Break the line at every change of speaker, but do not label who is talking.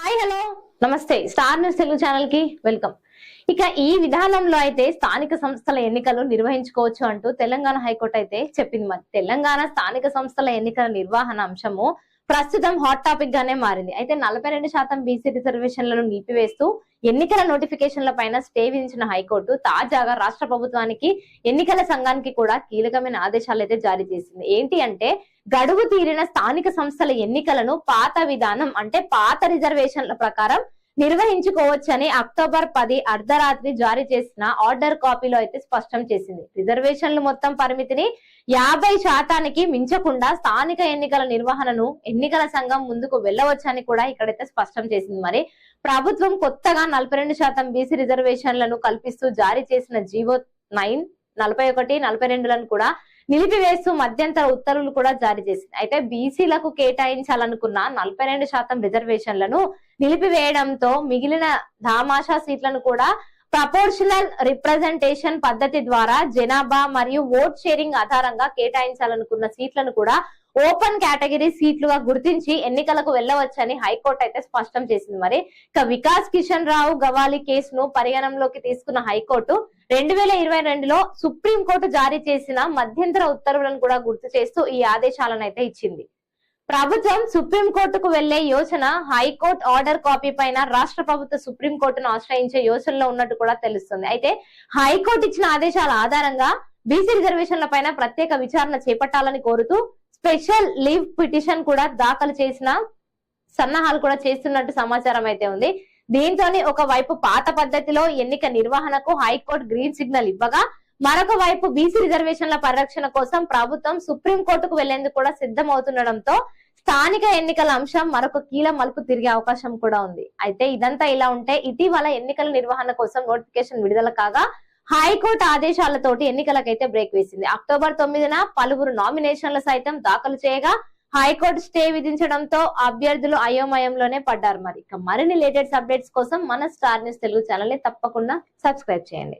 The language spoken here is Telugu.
హాయ్ హలో నమస్తే. స్టార్ న్యూస్ తెలుగు ఛానల్కి వెల్కమ్ ఇక ఈ విధానంలో అయితే స్థానిక సంస్థల ఎన్నికలు నిర్వహించుకోవచ్చు అంటూ తెలంగాణ హైకోర్టు అయితే చెప్పింది. మరి తెలంగాణ స్థానిక సంస్థల ఎన్నికల నిర్వహణ అంశము ప్రస్తుతం హాట్ టాపిక్ గానే మారింది. అయితే నలభై రెండు శాతం బీసీ రిజర్వేషన్లను నిలిపివేస్తూ ఎన్నికల నోటిఫికేషన్ల పైన స్టే విధించిన హైకోర్టు తాజాగా రాష్ట్ర ప్రభుత్వానికి ఎన్నికల సంఘానికి కూడా కీలకమైన ఆదేశాలు అయితే జారీ చేసింది. ఏంటి అంటే గడువు తీరిన స్థానిక సంస్థల ఎన్నికలను పాత విధానం అంటే పాత రిజర్వేషన్ల ప్రకారం నిర్వహించుకోవచ్చని అక్టోబర్ పది అర్ధరాత్రి జారీ చేసిన ఆర్డర్ కాపీలో అయితే స్పష్టం చేసింది. రిజర్వేషన్లు మొత్తం పరిమితిని యాభై శాతానికి మించకుండా స్థానిక ఎన్నికల నిర్వహణను ఎన్నికల సంఘం ముందుకు వెళ్ళవచ్చని కూడా ఇక్కడైతే స్పష్టం చేసింది. మరి ప్రభుత్వం కొత్తగా నలభై రెండు శాతం బీసీ రిజర్వేషన్లను కల్పిస్తూ జారీ చేసిన జీవో నైన్ నలభై ఒకటి నలభై రెండులను కూడా నిలిపివేస్తూ మధ్యంతర ఉత్తర్వులు కూడా జారీ చేసింది. అయితే బీసీలకు కేటాయించాలనుకున్న నలభై రెండు శాతం రిజర్వేషన్లను నిలిపివేయడంతో మిగిలిన ధామాషా సీట్లను కూడా ప్రపోర్షనల్ రిప్రజెంటేషన్ పద్ధతి ద్వారా జనాభా మరియు ఓట్ షేరింగ్ ఆధారంగా కేటాయించాలనుకున్న సీట్లను కూడా ఓపెన్ కేటగిరీ సీట్లుగా గుర్తించి ఎన్నికలకు వెళ్ళవచ్చని హైకోర్టు అయితే స్పష్టం చేసింది. మరి ఇక వికాస్ కిషన్ రావు గవాలి కేసును పరిగణనలోకి తీసుకున్న హైకోర్టు రెండు వేల ఇరవై రెండులో సుప్రీంకోర్టు జారీ చేసిన మధ్యంతర ఉత్తర్వులను కూడా గుర్తు చేస్తూ ఈ ఆదేశాలను అయితే ఇచ్చింది. ప్రభుత్వం సుప్రీంకోర్టుకు వెళ్ళే యోచన హైకోర్టు ఆర్డర్ కాపీ పైన రాష్ట్ర ప్రభుత్వ సుప్రీంకోర్టును ఆశ్రయించే యోచనలో ఉన్నట్టు కూడా తెలుస్తుంది. అయితే హైకోర్టు ఇచ్చిన ఆదేశాల ఆధారంగా బీసీ రిజర్వేషన్ల పైన ప్రత్యేక విచారణ చేపట్టాలని కోరుతూ స్పెషల్ లీవ్ పిటిషన్ కూడా దాఖలు చేసిన సన్నాహాలు కూడా చేస్తున్నట్టు సమాచారం అయితే ఉంది. దీంతోనే ఒక వైపు పాత పద్ధతిలో ఎన్నిక నిర్వహణకు హైకోర్టు గ్రీన్ సిగ్నల్ ఇవ్వగా మరొక వైపు బీసీ రిజర్వేషన్ల పరిరక్షణ కోసం ప్రభుత్వం సుప్రీం కోర్టుకు వెళ్ళేందుకు కూడా సిద్ధమవుతుండడంతో స్థానిక ఎన్నికల అంశం మరొక కీల మలుపు తిరిగే అవకాశం కూడా ఉంది. అయితే ఇదంతా ఇలా ఉంటే ఇటీవల ఎన్నికల నిర్వహణ కోసం నోటిఫికేషన్ విడుదల కాగా హైకోర్టు ఆదేశాలతోటి ఎన్నికలకైతే బ్రేక్ వేసింది. అక్టోబర్ తొమ్మిదిన పలువురు నామినేషన్లు సైతం దాఖలు చేయగా హైకోర్టు స్టే విధించడంతో అభ్యర్థులు అయోమయంలోనే పడ్డారు. మరి ఇక మరిన్ని లేటెస్ట్ అప్డేట్స్ కోసం మన స్టార్ న్యూస్ తెలుగు ఛానల్ని తప్పకుండా సబ్స్క్రైబ్ చేయండి.